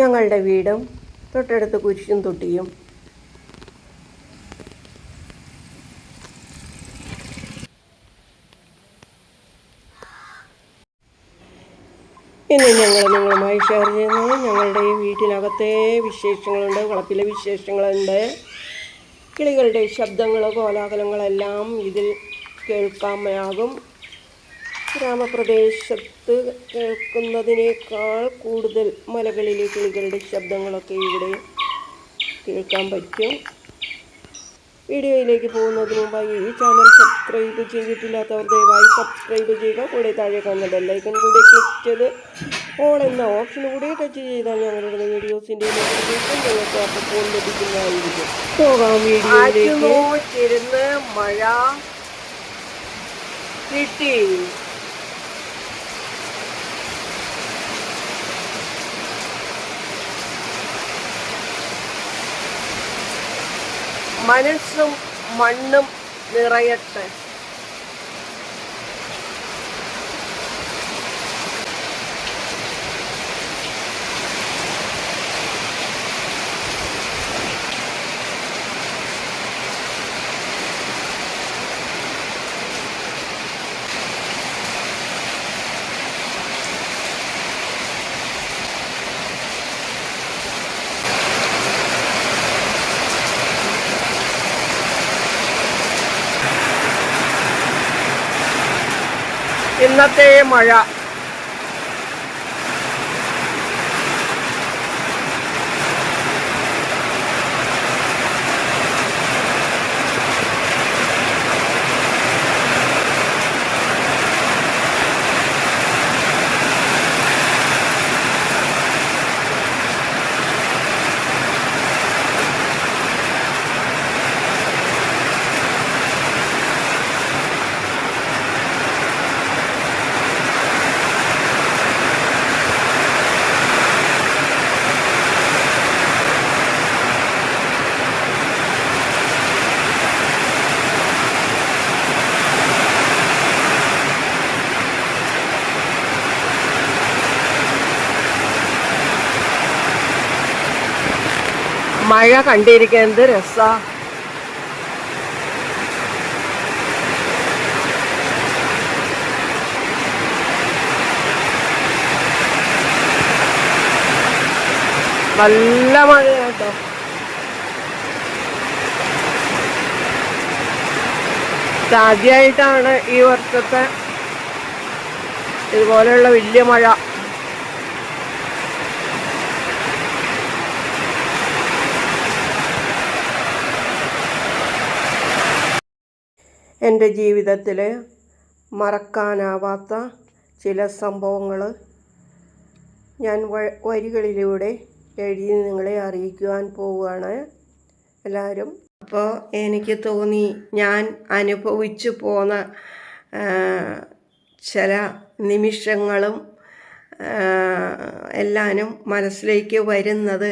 ഞങ്ങളുടെ വീടും തൊട്ടടുത്ത് കുരിശും തൊട്ടിയും. ഇന്ന് ഞങ്ങൾ നിങ്ങളുമായി ഷെയർ ചെയ്യുന്നത് ഞങ്ങളുടെ ഈ വീട്ടിനകത്തെ വിശേഷങ്ങളുണ്ട് വളപ്പിലെ വിശേഷങ്ങളുണ്ട്. കിളികളുടെ ശബ്ദങ്ങളോ കോലാഹലങ്ങളെല്ലാം ഇതിൽ കേൾക്കാമാകും ഗ്രാമപ്രദേശത്ത് കേൾക്കുന്നതിനേക്കാൾ കൂടുതൽ മലകളിലെ കിളികളുടെ ശബ്ദങ്ങളൊക്കെ ഇവിടെ കേൾക്കാൻ പറ്റും. വീഡിയോയിലേക്ക് പോകുന്നതിന് മുമ്പായി ഈ ചാനൽ സബ്സ്ക്രൈബ് ചെയ്തിട്ടില്ലാത്തവർ ദയവായി സബ്സ്ക്രൈബ് ചെയ്യുക. കൂടെ താഴെ കാണുന്ന ബെല്ലൈക്കൺ കൂടെ ക്ലിക്ക് ചെയ്ത് ഓൾ എന്ന ഓപ്ഷൻ കൂടി ടച്ച് ചെയ്താൽ ഞങ്ങളുടെ വീഡിയോസിന്റെ അപ്പോൾ ലഭിക്കുന്നതായിരിക്കും. പോകാം കിട്ടി. മനസ്സും മണ്ണും നിറയട്ടെ. ഇന്നത്തെ മഴ. മഴ കണ്ടിരിക്കുന്നത് രസ. നല്ല മഴ കേട്ടോ ആദ്യമായിട്ടാണ് ഈ വർഷത്തെ ഇതുപോലെയുള്ള വലിയ മഴ. എന്റെ ജീവിതത്തിൽ മറക്കാനാവാത്ത ചില സംഭവങ്ങൾ ഞാൻ വരികളിലൂടെ എഴുതി നിങ്ങളെ അറിയിക്കുവാൻ പോവുകയാണ് എല്ലാവരും. അപ്പോൾ എനിക്ക് തോന്നി ഞാൻ അനുഭവിച്ചു പോന്ന ചില നിമിഷങ്ങളും എല്ലാനും മനസ്സിലേക്ക് വരുന്നത്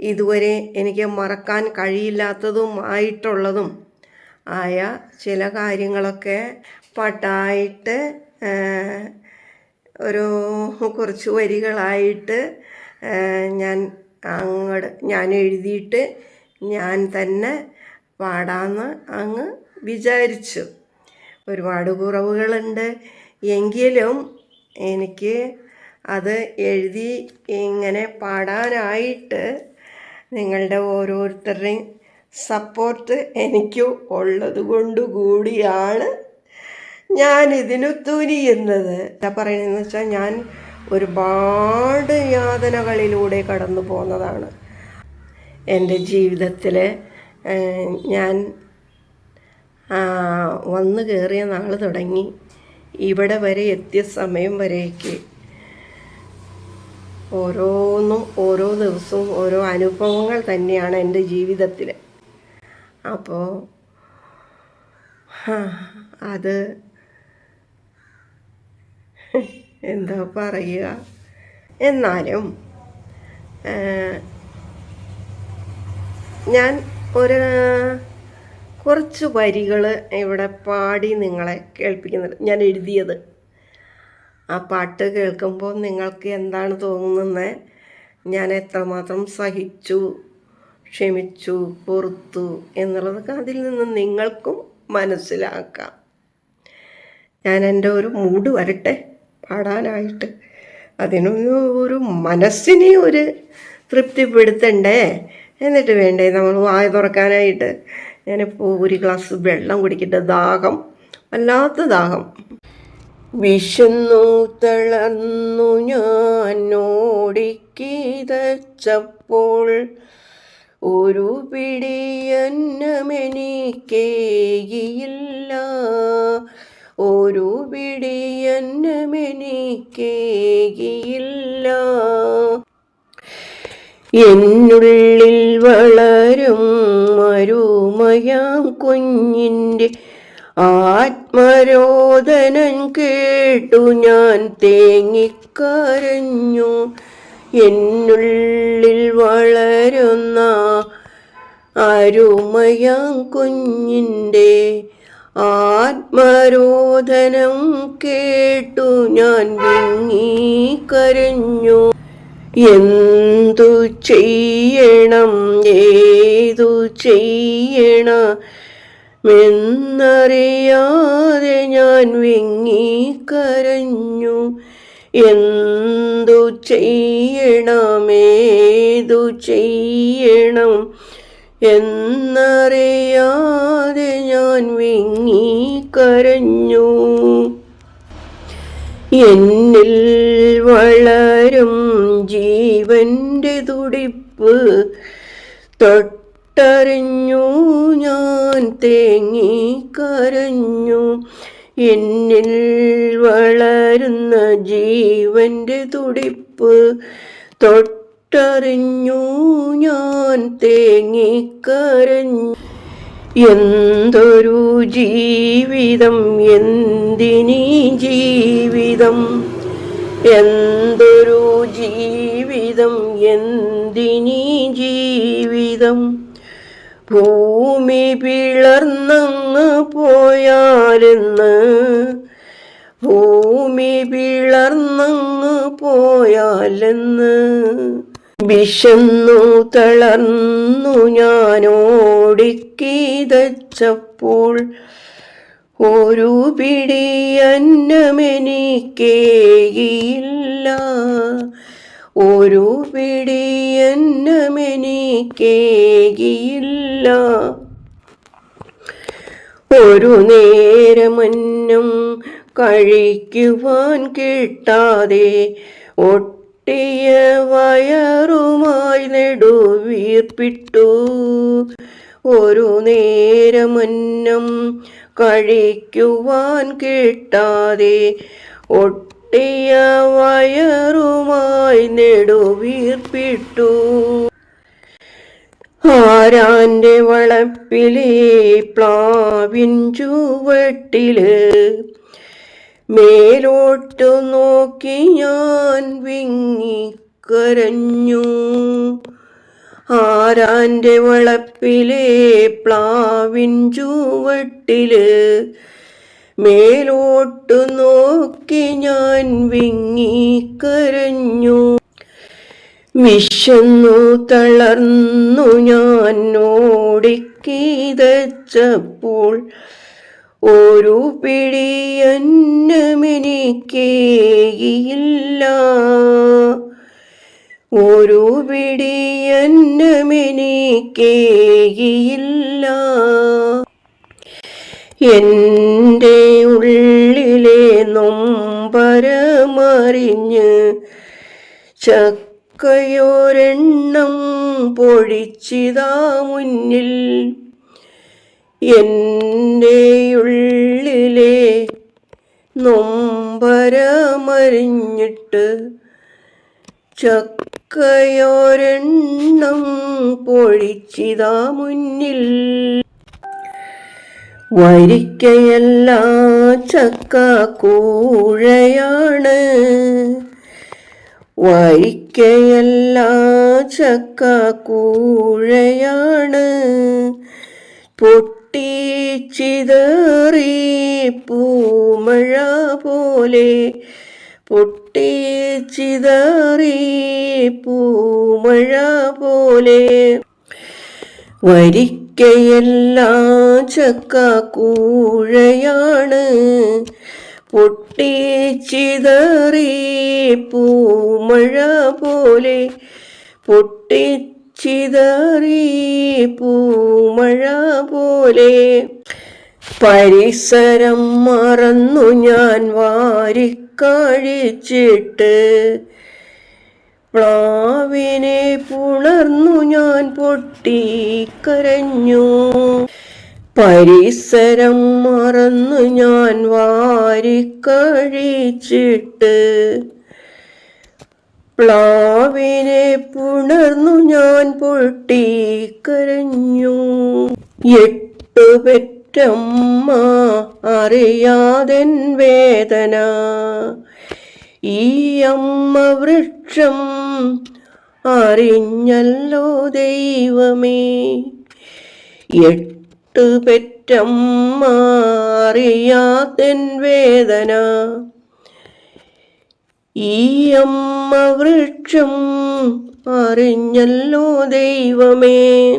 ഇതുവരെ എനിക്ക് മറക്കാൻ കഴിയില്ലാത്തതുമായിട്ടുള്ളതും ആയ ചില കാര്യങ്ങളൊക്കെ പാട്ടായിട്ട് ഒരു കുറച്ച് വരികളായിട്ട് ഞാൻ അങ്ങോട്ട് ഞാൻ എഴുതിയിട്ട് ഞാൻ തന്നെ പാടാമെന്ന് അങ്ങ് വിചാരിച്ചു. ഒരുപാട് കുറവുകളുണ്ട്. എങ്കിലും എനിക്ക് അത് എഴുതി ഇങ്ങനെ പാടാനായിട്ട് നിങ്ങളുടെ ഓരോരുത്തരുടെയും സപ്പോർട്ട് എനിക്ക് ഉള്ളത് കൊണ്ട് കൂടിയാണ് ഞാൻ ഇതിനു തുനിയുന്നത്. എന്താ പറയുന്നതെന്ന് വെച്ചാൽ ഞാൻ ഒരുപാട് യാതനകളിലൂടെ കടന്നു പോന്നതാണ് എന്റെ ജീവിതത്തിൽ ഞാൻ വന്നു കയറിയ നാൾ തുടങ്ങി. ഇവിടെ വരെ എത്തിയ സമയം വരേക്ക്. ഓരോന്നും ഓരോ ദിവസവും ഓരോ അനുഭവങ്ങൾ തന്നെയാണ് എന്റെ ജീവിതത്തിൽ അപ്പോൾ അത് എന്താ പറയുക? എന്നാലും ഞാൻ ഒരു കുറച്ച് വരികൾ ഇവിടെ പാടി നിങ്ങളെ കേൾപ്പിക്കുന്നുണ്ട് ഞാൻ എഴുതിയത്. ആ പാട്ട് കേൾക്കുമ്പോൾ നിങ്ങൾക്ക് എന്താണ് തോന്നുന്നത് ഞാൻ എത്രമാത്രം സഹിച്ചു? ക്ഷമിച്ചു പൊറുത്തു എന്നുള്ളതൊക്കെ അതിൽ നിന്ന് നിങ്ങൾക്കും മനസ്സിലാക്കാം. ഞാൻ എന്റെ ഒരു മൂഡ് വരട്ടെ പാടാനായിട്ട്. അതിനൊന്ന് ഒരു മനസ്സിനെ ഒരു തൃപ്തിപ്പെടുത്തണ്ടേ? എന്നിട്ട് വേണ്ടേ നമ്മൾ വായ തുറക്കാനായിട്ട്? ഞാനിപ്പോൾ ഒരു ഗ്ലാസ് വെള്ളം കുടിക്കട്ടെ ദാഹം വല്ലാത്ത ദാഹം. വിശന്നു തളർന്നു ഞാൻ ഓടിക്കിതച്ചപ്പോൾ ഒരു പിടിയന്നമെനിക്കേയില്ല ഒരു പിടിയന്നമെനിക്കേയില്ല എന്നുള്ളിൽ വളരും മരുമയാം കുഞ്ഞിന്റെ ആത്മരോദനം കേട്ടു ഞാൻ തേങ്ങിക്കരഞ്ഞു. എന്നുള്ളിൽ വളരുന്ന അരുമയാം കുഞ്ഞിന്റെ ആത്മരോധനം കേട്ടു ഞാൻ വിങ്ങിക്കരഞ്ഞു എന്തു ചെയ്യണം ഏതു ചെയ്യണം എന്നറിയാതെ ഞാൻ വിങ്ങിക്കരഞ്ഞു എന്തു ചെയ്യണമേതു ചെയ്യണം എന്നറിയാതെ ഞാൻ വിങ്ങി കരഞ്ഞു. എന്നിൽ വളരും ജീവന്റെ തുടിപ്പ് തൊട്ടറിഞ്ഞു ഞാൻ തേങ്ങി കരഞ്ഞു. എന്നിൽ വളരുന്ന ജീവന്റെ തുടിപ്പ് തൊട്ടറിഞ്ഞു ഞാൻ തേങ്ങിക്കരഞ്ഞു. എന്തൊരു ജീവിതം എന്തിനീ ജീവിതം? എന്തൊരു ജീവിതം എന്തിനീ ജീവിതം? ഭൂമി പിളർന്നങ്ങ് പോയാലെന്ന്. ഭൂമി പിളർന്നങ്ങ് പോയാലെന്ന്. വിശന്നു തളർന്നു ഞാനോടിക്കിതച്ചപ്പോൾ ഒരു പിടി അന്നമെനിക്കേകിയില്ല ഒരു പിടി അന്നമെനിക്കേകിയില്ല ഒരു നേരമന്നം കഴിക്കുവാൻ കിട്ടാതെ ഒട്ടിയ വയറുമായി നെടുവീർപ്പിട്ടു. ഒരു നേരമന്നം കഴിക്കുവാൻ കിട്ടാതെ ഒട്ടിയ വയറുമായി നെടുവീർപ്പിട്ടു. ആരാന്റെ വളപ്പിലെ പ്ലാവിൻ ചുവട്ടിൽ മേലോട്ടു നോക്കി ഞാൻ വിങ്ങിക്കരഞ്ഞു. ആരാന്റെ വളപ്പിലെ പ്ലാവിൻ ചുവട്ടിൽ മേലോട്ടു നോക്കി ഞാൻ വിങ്ങിക്കരഞ്ഞു വിശന്നു തളർന്നു ഞാൻ ഓടിക്കിതച്ചപ്പോൾ ഒരു പിടിയന്നമെനിക്കേയില്ല ഒരു പിടിയന്നമെനിക്കേയില്ല എന്റെ നൊമ്പരമറിഞ്ഞ് ചക്കയോരെണ്ണം പൊഴിച്ചിതാ മുന്നിൽ. എന്റെ ഉള്ളിലെ നൊമ്പരമറിഞ്ഞിട്ട് ചക്കയോരെണ്ണം പൊഴിച്ചിതാ മുന്നിൽ. വരിക്കയല്ല ചക്ക കൂഴയാണ്. വരിക്കയല്ല ചക്ക കൂഴയാണ്. പൊട്ടിച്ചിതറി പൂമഴ പോലെ പൊട്ടിച്ചിതറി പൂമഴ പോലെ വരിക്കയെല്ലാം ചക്കക്കൂഴയാണ്. പൊട്ടിച്ചിതറി പൂമഴ പോലെ പൊട്ടിച്ചിതറി പൂമഴ പോലെ പരിസരം മറന്നു ഞാൻ വാരിക്കഴിച്ചിട്ട് പ്ലാവിനെ പുണർന്നു ഞാൻ പൊട്ടിക്കരഞ്ഞു. പരിസരം മറന്നു ഞാൻ വാരിക്കഴിച്ചിട്ട് പ്ലാവിനെ പുണർന്നു ഞാൻ പൊട്ടിക്കരഞ്ഞു. എട്ടു പെറ്റമ്മ അറിയാതൻ വേദന. ഈ അമ്മ വൃക്ഷം അറിഞ്ഞല്ലോ ദൈവമേ. എട്ട് പെറ്റമ്മ വേദന. ഈ അമ്മ വൃക്ഷം അറിഞ്ഞല്ലോ ദൈവമേ.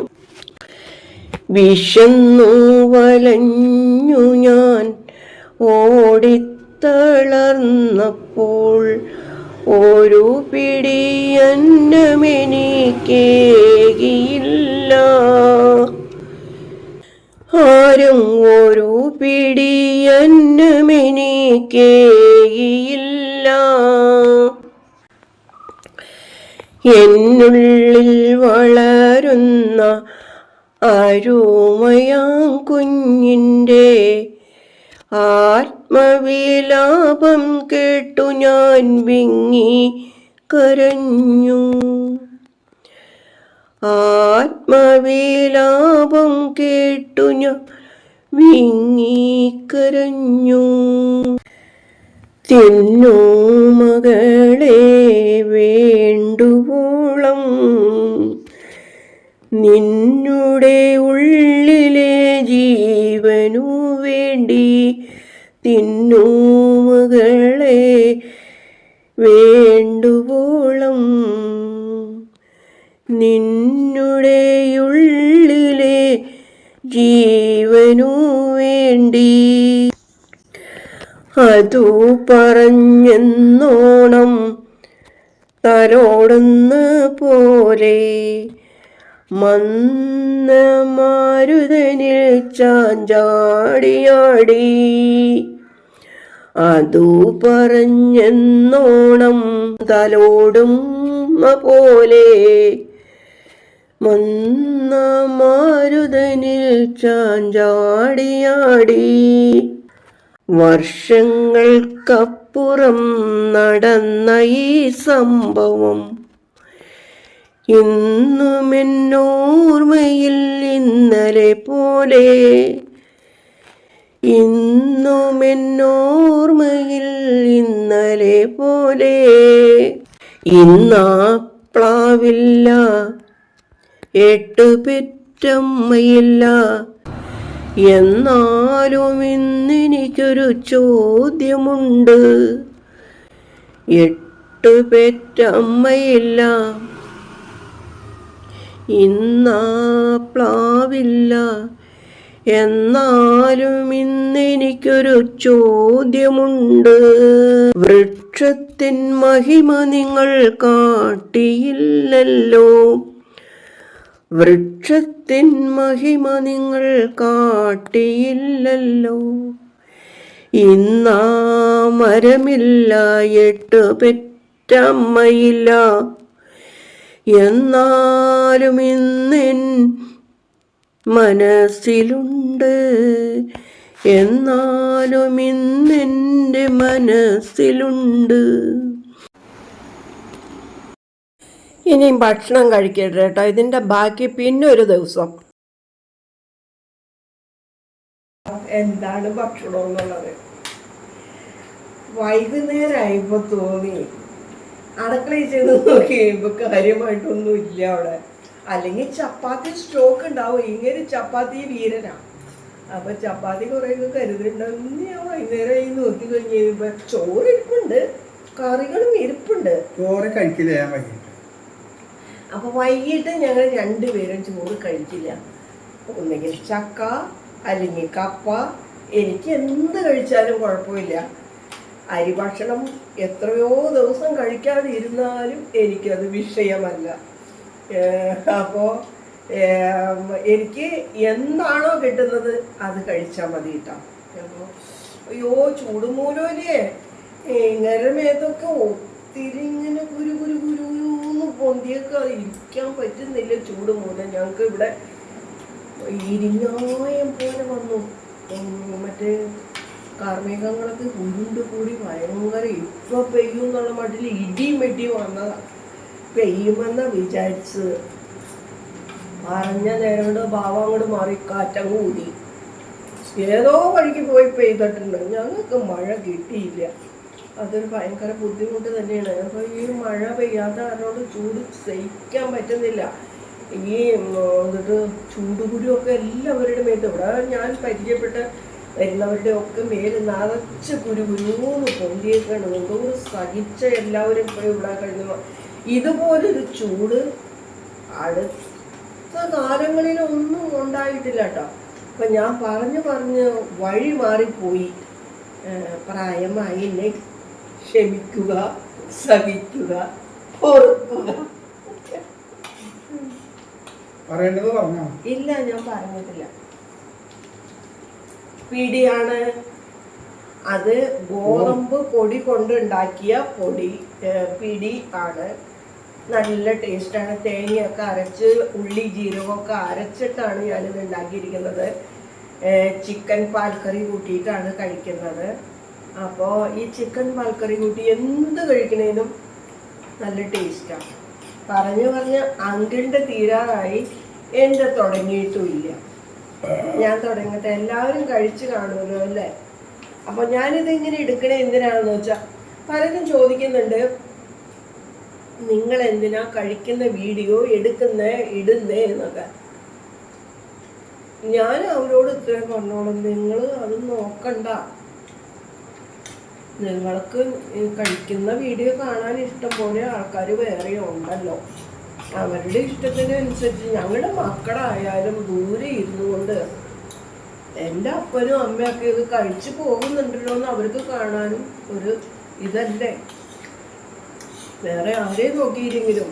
വിശന്നു വലഞ്ഞു ഞാൻ ഓടിത്തളർന്നപ്പോൾ ഒരു പിടി അന്നമെനിക്കേകിയില്ല ആരും ഒരു പിടി അന്നമെനിക്കേകിയില്ല എന്നുള്ളിൽ വളരുന്ന അരുമയാ കുഞ്ഞിന്റെ ആത്മവിലാപം കേട്ടു ഞാൻ വിങ്ങി കരഞ്ഞു. ആത്മവിലാപം കേട്ടു ഞാൻ വിങ്ങിക്കരഞ്ഞു തിന്നു മകളെ വേണ്ടുവോളം. നിന്നുടെ ഉള്ളിലെ ജീവനു വേണ്ടി തിന്നു മകളെ വേണ്ടുവോളം നിന്നുടെ ഉള്ളിലെ ജീവനു വേണ്ടി. അതു പറഞ്ഞെന്നോണം തലോടുന്ന പോലെ മന്ന മാരുതനിൽ ചാഞ്ചാടിയാടി. അതു പറഞ്ഞെന്നോണം തലോടും പോലെ മന്ന മാരുതനിൽ ചാഞ്ചാടിയാടി. വർഷങ്ങൾക്കപ്പുറം നടന്ന ഈ സംഭവം ഇന്നുമെന്നോർമ്മയിൽ ഇന്നലെ പോലെ. ഇന്നുമെന്നോർമ്മയിൽ ഇന്നലെ പോലെ. ഇന്നാ പ്ലാവില്ല എട്ട് പെറ്റമ്മയില്ല. എന്നാലും ഇന്നെനിക്കൊരു ചോദ്യമുണ്ട്. എട്ട് പെറ്റമ്മയില്ല ഇന്നാ പ്ലാവില്ല എന്നാലും ഇന്നെനിക്കൊരു ചോദ്യമുണ്ട്. വൃക്ഷത്തിൻ മഹിമ നിങ്ങൾ കാട്ടിയില്ലല്ലോ. വൃക്ഷത്തിൻ മഹിമ നിങ്ങൾ കാട്ടിയില്ലല്ലോ. ഇന്നാ മരമില്ല എട്ട് പെറ്റമ്മയില്ല. എന്നാലും ഇന്നെൻ മനസ്സിലുണ്ട്. എന്നാലും ഇന്നെന്റെ മനസ്സിലുണ്ട്. ഇനിയും ഭക്ഷണം കഴിക്കട്ടെ കേട്ടോ. ഇതിന്റെ ബാക്കി പിന്നെ ഒരു ദിവസം. എന്താണ് ഭക്ഷണം എന്നുള്ളത് വൈകുന്നേരമായപ്പോൾ തോന്നി. അടുക്കളയിൽ ചെന്ന് നോക്കി. കഴിയുമ്പോൾ കാര്യമായിട്ടൊന്നും ഇല്ല അവിടെ. അല്ലെങ്കിൽ ചപ്പാത്തി സ്ട്രോക്ക് ഉണ്ടാവും. ഇങ്ങനെ ചപ്പാത്തി വീരനാ. അപ്പൊ ചപ്പാത്തി കുറെ കരുതുന്നുണ്ടാവും ഞാൻ വൈകുന്നേരം ഈ നോക്കി കഴിഞ്ഞ് കഴിയുമ്പോൾ ചോറ് ഇരിപ്പുണ്ട്. കറികളും ഇരിപ്പുണ്ട്. ചോറ് കഴിക്കില്ല ഞാൻ വൈകിട്ട്. അപ്പൊ വൈകിട്ട് ഞങ്ങൾ രണ്ടുപേരും ചോറ് കഴിക്കില്ല. ഒന്നുകിൽ ചക്ക അല്ലെങ്കിൽ കപ്പ. എനിക്ക് എന്ത് കഴിച്ചാലും കുഴപ്പമില്ല. അരി ഭക്ഷണം എത്രയോ ദിവസം കഴിക്കാതിരുന്നാലും എനിക്കത് വിഷയമല്ല. അപ്പോൾ എനിക്ക് എന്താണോ കിട്ടുന്നത് അത് കഴിച്ചാൽ മതി കേട്ടോ അപ്പോൾ അയ്യോ ചൂടുമൂലല്ലേ ഇങ്ങനെ മേത്തൊക്കെ ഒത്തിരി ഇങ്ങനെ കുരു കുരു കുരുന്ന് പൊന്തിയൊക്കെ ഇരിക്കാൻ പറ്റുന്നില്ല ചൂട് മൂലം ഞങ്ങൾക്ക് ഇവിടെ ഇരിഞ്ഞായം പോലെ വന്നു. മറ്റേ കാർമേഘങ്ങളൊക്കെ ഉരുണ്ട് കൂടി ഭയങ്കര ഇപ്പൊ പെയ്യും എന്നുള്ള മട്ടിൽ ഇടിയും വെട്ടിയും വന്നതാ. പെയ്യുമെന്ന വിചാരിച്ചത് പറഞ്ഞ നേരം കൊണ്ട് ഭാവം അങ്ങോട്ട് മാറി കാറ്റങ്ങ് കൂടി ഏതോ വഴിക്ക് പോയി പെയ്തിട്ടുണ്ട്. ഞങ്ങൾക്ക് മഴ കിട്ടിയില്ല. അതൊരു ഭയങ്കര ബുദ്ധിമുട്ട് തന്നെയാണ്. അപ്പോൾ ഈ മഴ പെയ്യാത്ത കാരണോട് ചൂട് സഹിക്കാൻ പറ്റുന്നില്ല. ഈ എന്നിട്ട് ചൂടുകുരുവൊക്കെ എല്ലാവരുടെ മേത്ത്. ഇവിടെ ഞാൻ പരിചയപ്പെട്ട വരുന്നവരുടെ ഒക്കെ മേൽ നിറച്ച് കുരു കുരുന്ന് പൊന്തിയേക്കാണ്. എന്തോ സഹിച്ച എല്ലാവരും ഇപ്പോഴും ഇവിടെ കഴിഞ്ഞു ഇതുപോലൊരു ചൂട് അടുത്ത കാലങ്ങളിലൊന്നും ഉണ്ടായിട്ടില്ല കേട്ടോ. അപ്പൊ ഞാൻ പറഞ്ഞു പറഞ്ഞ് വഴി മാറിപ്പോയി. ഏഹ് പ്രായമായി എന്നെ ക്ഷമിക്കുക സഹിക്കുക പറഞ്ഞോ? ഇല്ല ഞാൻ പറഞ്ഞിട്ടില്ല. പിടിയാണ്. അത് ഗോതമ്പ് പൊടി കൊണ്ട് ഉണ്ടാക്കിയ പൊടി പിടി ആണ്. നല്ല ടേസ്റ്റാണ്. തേങ്ങയൊക്കെ അരച്ച് ഉള്ളി ജീരകമൊക്കെ അരച്ചിട്ടാണ് ഞാനിത് ഉണ്ടാക്കിയിരിക്കുന്നത്. ചിക്കൻ പാൽക്കറി കൂട്ടിയിട്ടാണ് കഴിക്കുന്നത്. അപ്പോൾ ഈ ചിക്കൻ പാൽക്കറി കൂട്ടി എന്ത് കഴിക്കണേനും നല്ല ടേസ്റ്റാണ് പറഞ്ഞു പറഞ്ഞ് അങ്കിളിന്റെ തീരാറായി. എന്റെ തുടങ്ങിയിട്ടുമില്ല ഞാൻ തുടങ്ങട്ടെ എല്ലാവരും കഴിച്ചു കാണുമല്ലോ അല്ലേ? അപ്പൊ ഞാനിത് ഇങ്ങനെ എടുക്കണേ എന്തിനാണെന്ന് വെച്ചാൽ പലരും ചോദിക്കുന്നുണ്ട് നിങ്ങൾ എന്തിനാ കഴിക്കുന്ന വീഡിയോ എടുക്കുന്ന ഇടുന്നേ? എന്നൊക്കെ. ഞാൻ അവരോട് ഇത്രയും പറഞ്ഞോളും നിങ്ങൾ അത് നോക്കണ്ട. നിങ്ങൾക്ക് കഴിക്കുന്ന വീഡിയോ കാണാൻ ഇഷ്ടം പോലെ ആൾക്കാർ വേറെ ഉണ്ടല്ലോ. അവരുടെ ഇഷ്ടത്തിനനുസരിച്ച് ഞങ്ങളുടെ മക്കളായാലും ദൂരെ ഇരുന്നു കൊണ്ട് എന്റെ അപ്പനും അമ്മയൊക്കെ ഇത് കഴിച്ചു പോകുന്നുണ്ടല്ലോ എന്ന് അവർക്ക് കാണാനും ഒരു ഇതല്ലേ? വേറെ ആരെയും നോക്കിയില്ലെങ്കിലും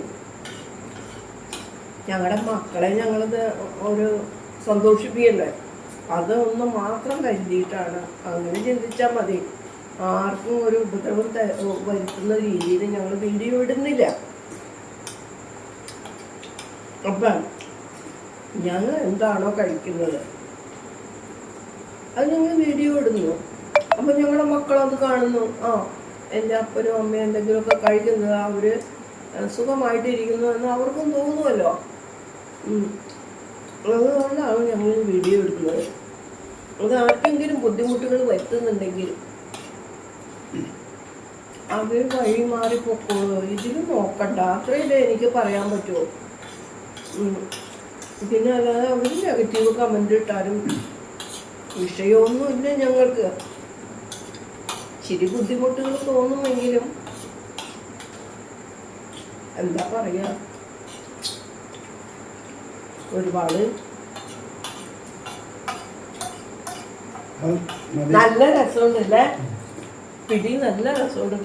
ഞങ്ങളുടെ മക്കളെ ഞങ്ങളത് ഒരു സന്തോഷിപ്പിക്കണ്ടേ? അതൊന്ന് മാത്രം കരുതിയിട്ടാണ്. അങ്ങനെ ചിന്തിച്ചാൽ മതി. ആർക്കും ഒരു ഉപദ്രവം വരുത്തുന്ന രീതിയിൽ ഞങ്ങൾ വീഡിയോ ഇടുന്നില്ല. അപ്പം ഞങ്ങൾ എന്താണോ കഴിക്കുന്നത്. അത് ഞങ്ങൾ വീഡിയോ ഇടുന്നു. അപ്പം ഞങ്ങളുടെ മക്കളത് കാണുന്നു. ആ എന്റെ അപ്പനും അമ്മയും എന്തെങ്കിലുമൊക്കെ കഴിക്കുന്നത് അവർ സുഖമായിട്ടിരിക്കുന്നു എന്ന് അവർക്കും തോന്നുമല്ലോ. അതുകൊണ്ടാണ് ഞങ്ങൾ വീഡിയോ എടുക്കുന്നത് അത് ആർക്കെങ്കിലും ബുദ്ധിമുട്ടുകൾ വരുത്തുന്നുണ്ടെങ്കിൽ അവർ വഴി മാറി ഇതിലും നോക്കണ്ട. അത്രയല്ലേ എനിക്ക് പറയാൻ പറ്റുമോ. പിന്നെ അല്ലാതെ അവർ നെഗറ്റീവ് കമന്റ് ഇട്ടാലും വിഷയമൊന്നുമില്ല ഞങ്ങൾക്ക്. ഇച്ചിരി ബുദ്ധിമുട്ടുകൾ തോന്നുമെങ്കിലും എന്താ പറയാ? ഒരുപാട് നല്ല രസമുണ്ടല്ലേ പിടി നല്ല രസമുണ്ട്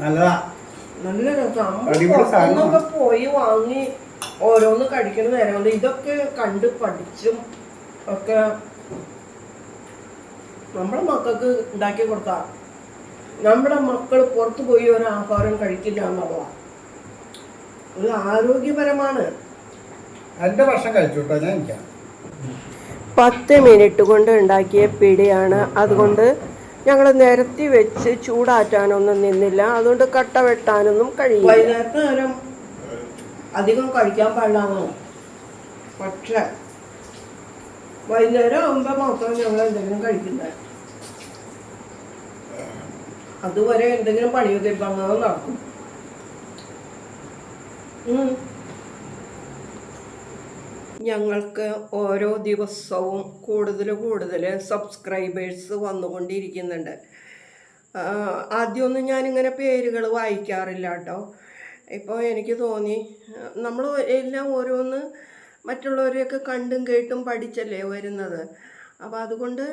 നല്ലതാ. നല്ല രസം. അടിപൊളി സാധനമാണ്. പുറത്തുനിന്നൊക്കെ പോയി വാങ്ങി ഓരോന്ന് കഴിക്കുന്ന നേരം കൊണ്ട് ഇതൊക്കെ കണ്ട് പഠിച്ചും ഒക്കെ നമ്മുടെ മക്കൾക്ക് ഉണ്ടാക്കി കൊടുത്താ. നമ്മുടെ മക്കൾ പുറത്തു പോയി ഒരു ആഹാരം കഴിക്കില്ല എന്നുള്ളതാണ് ഒരു ആരോഗ്യപരമാണ്. എന്റെ ഭക്ഷണം കഴിച്ചു കേട്ടോ ഞാൻ എനിക്കാം പത്ത് മിനിറ്റ് കൊണ്ട് ഉണ്ടാക്കിയ പിടിയാണ്. അതുകൊണ്ട് ഞങ്ങൾ നിരത്തി വെച്ച് ചൂടാറ്റാനൊന്നും നിന്നില്ല. അതുകൊണ്ട് കട്ട വെട്ടാനൊന്നും കഴിയില്ല. അധികം കഴിക്കാൻ പാടില്ലാന്നോ? പക്ഷെ വൈകുന്നേരം ആകുമ്പോൾ മാത്രം ഞങ്ങൾ എന്തെങ്കിലും കഴിക്കുന്നത് അതുവരെ എന്തെങ്കിലും പണിയൊക്കെ ഇപ്പം അങ്ങനെ നടക്കും. ഞങ്ങൾക്ക് ഓരോ ദിവസവും കൂടുതൽ കൂടുതൽ സബ്സ്ക്രൈബേഴ്സ് വന്നുകൊണ്ടിരിക്കുന്നുണ്ട്. ആദ്യമൊന്നും ഞാനിങ്ങനെ പേരുകൾ വായിക്കാറില്ല കേട്ടോ. ഇപ്പോൾ എനിക്ക് തോന്നി നമ്മൾ എല്ലാം ഓരോന്ന് മറ്റുള്ളവരെയൊക്കെ കണ്ടും കേട്ടും പഠിച്ചല്ലേ വരുന്നത്. അപ്പോൾ അതുകൊണ്ട്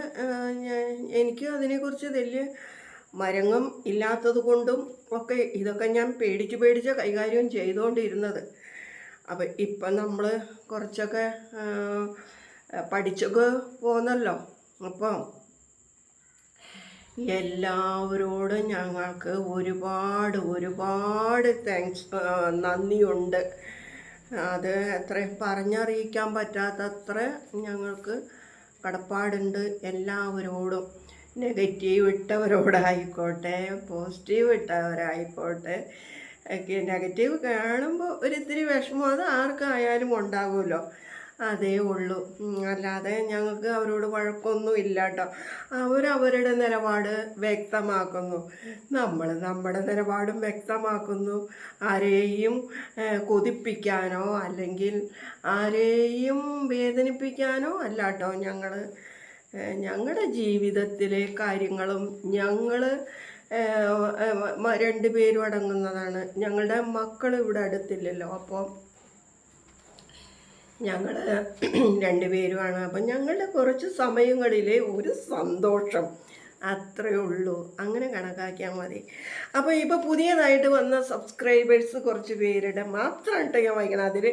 എനിക്ക് അതിനെക്കുറിച്ച് വലിയ മരങ്ങും ഇല്ലാത്തത് കൊണ്ടും ഒക്കെ ഇതൊക്കെ ഞാൻ പേടിച്ച് പേടിച്ച് കൈകാര്യം ചെയ്തുകൊണ്ടിരുന്നത്. അപ്പം ഇപ്പം നമ്മൾ കുറച്ചൊക്കെ പഠിച്ചൊക്കെ പോന്നല്ലോ. അപ്പം എല്ലാവരോടും ഞങ്ങൾക്ക് ഒരുപാട് ഒരുപാട് താങ്ക്സ് നന്ദിയുണ്ട്. അത് എത്ര പറഞ്ഞറിയിക്കാൻ പറ്റാത്തത്ര ഞങ്ങൾക്ക് കടപ്പാടുണ്ട് എല്ലാവരോടും. നെഗറ്റീവ് ഇട്ടവരോടായിക്കോട്ടെ പോസിറ്റീവ് ഇട്ടവരായിക്കോട്ടെ. നെഗറ്റീവ് കാണുമ്പോൾ ഒരിത്തിരി വിഷമം. അത് ആർക്കായാലും ഉണ്ടാകുമല്ലോ അതേ ഉള്ളൂ. അല്ലാതെ ഞങ്ങൾക്ക് അവരോട് വഴക്കൊന്നും ഇല്ല കേട്ടോ അവരവരുടെ നിലപാട് വ്യക്തമാക്കുന്നു. നമ്മൾ നമ്മുടെ നിലപാടും വ്യക്തമാക്കുന്നു. ആരെയും കൊതിപ്പിക്കാനോ അല്ലെങ്കിൽ ആരെയും വേദനിപ്പിക്കാനോ അല്ല കേട്ടോ ഞങ്ങൾ ഞങ്ങളുടെ ജീവിതത്തിലെ കാര്യങ്ങളും ഞങ്ങൾ രണ്ടുപേരും അടങ്ങുന്നതാണ്. ഞങ്ങളുടെ മക്കൾ ഇവിടെ അടുത്തില്ലല്ലോ അപ്പോൾ ഞങ്ങൾ രണ്ടുപേരുമാണ് അപ്പം ഞങ്ങളുടെ കുറച്ച് സമയങ്ങളിലെ ഒരു സന്തോഷം അത്രയേ ഉള്ളൂ. അങ്ങനെ കണക്കാക്കിയാൽ മതി. അപ്പോൾ ഇപ്പോൾ പുതിയതായിട്ട് വന്ന സബ്സ്ക്രൈബേഴ്സ് കുറച്ച് പേരുടെ മാത്രമായിട്ട് ഞാൻ വായിക്കണം. അതിൽ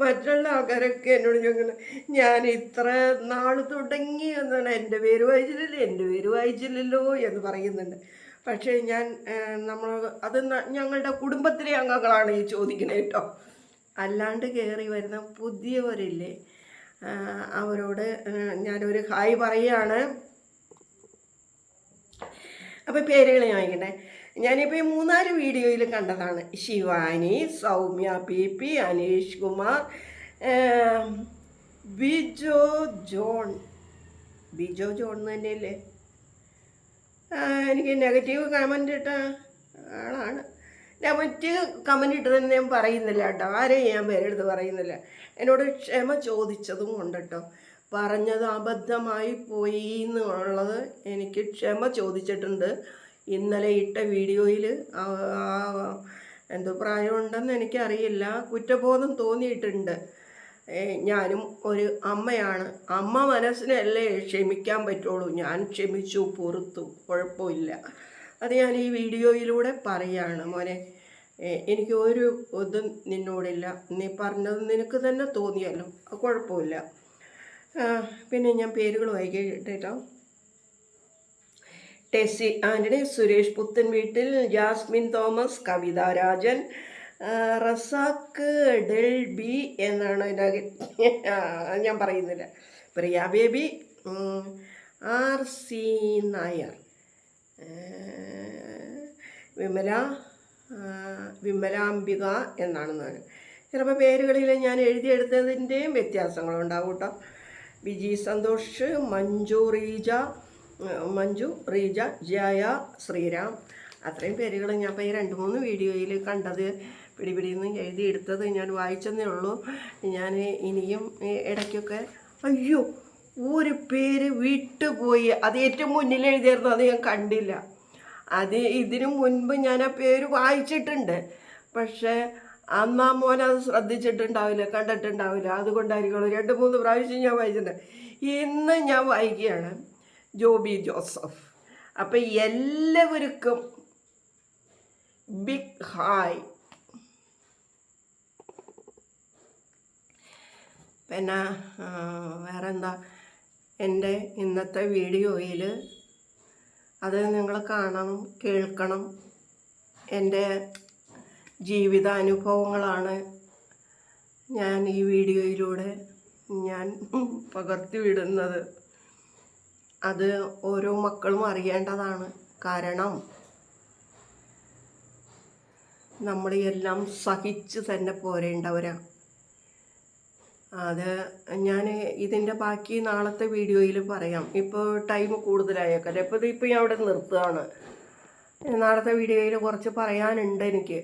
മറ്റുള്ള ആൾക്കാരൊക്കെ എന്നോട് ചോദിക്കുന്നത് ഞാൻ ഇത്ര നാൾ തുടങ്ങി എന്നാണ്. എന്റെ പേര് വായിച്ചില്ലല്ലോ എന്റെ പേര് വായിച്ചില്ലല്ലോ എന്ന് പറയുന്നുണ്ട്. പക്ഷേ ഞാൻ നമ്മൾ അത് ഞങ്ങളുടെ കുടുംബത്തിലെ അംഗങ്ങളാണ് ഈ ചോദിക്കുന്നത് കേട്ടോ. അല്ലാണ്ട് കയറി വരുന്ന പുതിയവരില്ലേ? അവരോട് ഞാനൊരു ഹായ് പറയുകയാണ് അപ്പോൾ പേരുകൾ ഞാൻ വായിക്കട്ടെ. ഞാനിപ്പോൾ ഈ മൂന്നാൽ വീഡിയോയിൽ കണ്ടതാണ്. Shivani Soumya P P Aneesh Kumar Bijo John. Bijo John തന്നെയല്ലേ? എനിക്ക് നെഗറ്റീവ് കമന്റ് ഇട്ട ആളാണ്. നെഗറ്റീവ് കമന്റ് ഇട്ടതെന്ന് ഞാൻ പറയുന്നില്ല കേട്ടോ. ആരെയും ഞാൻ പേരെടുത്ത് പറയുന്നില്ല. എന്നോട് ക്ഷമ ചോദിച്ചതും കൊണ്ട് കേട്ടോ. പറഞ്ഞത് അബദ്ധമായി പോയി എന്നുള്ളത് എനിക്ക് ക്ഷമ ചോദിച്ചിട്ടുണ്ട്. ഇന്നലെ ഇട്ട വീഡിയോയിൽ എന്തോ പ്രായമുണ്ടെന്ന് എനിക്കറിയില്ല. കുറ്റബോധം തോന്നിയിട്ടുണ്ട്. ഞാനും ഒരു അമ്മയാണ്. അമ്മ മനസ്സിനല്ലേ ക്ഷമിക്കാൻ പറ്റുള്ളൂ. ഞാൻ ക്ഷമിച്ചു പൊറുത്തു കുഴപ്പമില്ല. അത് ഞാൻ ഈ വീഡിയോയിലൂടെ പറയാണ്. മോനെ എനിക്ക് ഒരു ഇതും നിന്നോടില്ല. നീ പറഞ്ഞത് നിനക്ക് തന്നെ തോന്നിയല്ലോ. കുഴപ്പമില്ല. പിന്നെ ഞാൻ പേരുകൾ വായിക്കട്ടോ ടെസ്സി ആന്റണി സുരേഷ് പുത്തൻ വീട്ടിൽ ജാസ്മിൻ തോമസ് കവിത രാജൻ റസാക്ക് ഡെൽ ബി എന്നാണ് അതിന്റെ ഞാൻ പറയുന്നില്ല. Priya Baby R C Nair. Vimala Vimalambika എന്നാണ് ഞാൻ ചിലപ്പോൾ പേരുകളിൽ ഞാൻ എഴുതിയെടുത്തതിന്റെയും വ്യത്യാസങ്ങളുണ്ടാവും കേട്ടോ. വിജി സന്തോഷ് മഞ്ജു റീജ മഞ്ജു റീജ ജയ ശ്രീരാം. അത്രയും പേരുകൾ ഞാൻ ഇപ്പോൾ ഈ രണ്ട് മൂന്ന് വീഡിയോയിൽ കണ്ടത് പിടിപിടിന്ന് എഴുതിയെടുത്തത് ഞാൻ വായിച്ചെന്നേ ഉള്ളൂ. ഞാൻ ഇനിയും ഇടയ്ക്കൊക്കെ അയ്യോ ഒരു പേര് വിട്ടുപോയി. അത് ഏറ്റവും മുന്നിൽ എഴുതിയിരുന്നു അത് ഞാൻ കണ്ടില്ല. അത് ഇതിനു മുൻപ് ഞാൻ ആ പേര് വായിച്ചിട്ടുണ്ട്. പക്ഷേ അന്നാ മോൻ അത് ശ്രദ്ധിച്ചിട്ടുണ്ടാവില്ല കണ്ടിട്ടുണ്ടാവില്ല. അതുകൊണ്ടായിരിക്കുള്ളൂ രണ്ട് മൂന്ന് പ്രാവശ്യം ഞാൻ വായിച്ചിട്ടുണ്ട് ഇന്ന് ഞാൻ വായിക്കുകയാണ് ജോബി ജോസഫ്. അപ്പം എല്ലാവർക്കും ബിഗ് ഹായ് പിന്നെ വേറെ വേറെന്താ? എന്റെ ഇന്നത്തെ വീഡിയോയിൽ അത് നിങ്ങൾ കാണണം കേൾക്കണം. എന്റെ ജീവിതാനുഭവങ്ങളാണ് ഞാൻ ഈ വീഡിയോയിലൂടെ ഞാൻ പകർത്തി വിടുന്നത്. അത് ഓരോ മക്കളും അറിയേണ്ടതാണ്. കാരണം നമ്മൾ എല്ലാം സഹിച്ച് തന്നെ പോരേണ്ടവരാണ് അത് ഞാൻ ഇതിന്റെ ബാക്കി നാളത്തെ വീഡിയോയിൽ പറയാം. ഇപ്പോൾ ടൈം കൂടുതലായേക്കാം. ഇപ്പോൾ ഇപ്പോൾ ഞാൻ അവിടെ നിർത്തുകയാണ് നാളത്തെ വീഡിയോയിൽ കുറച്ച് പറയാനുണ്ട് എനിക്ക്.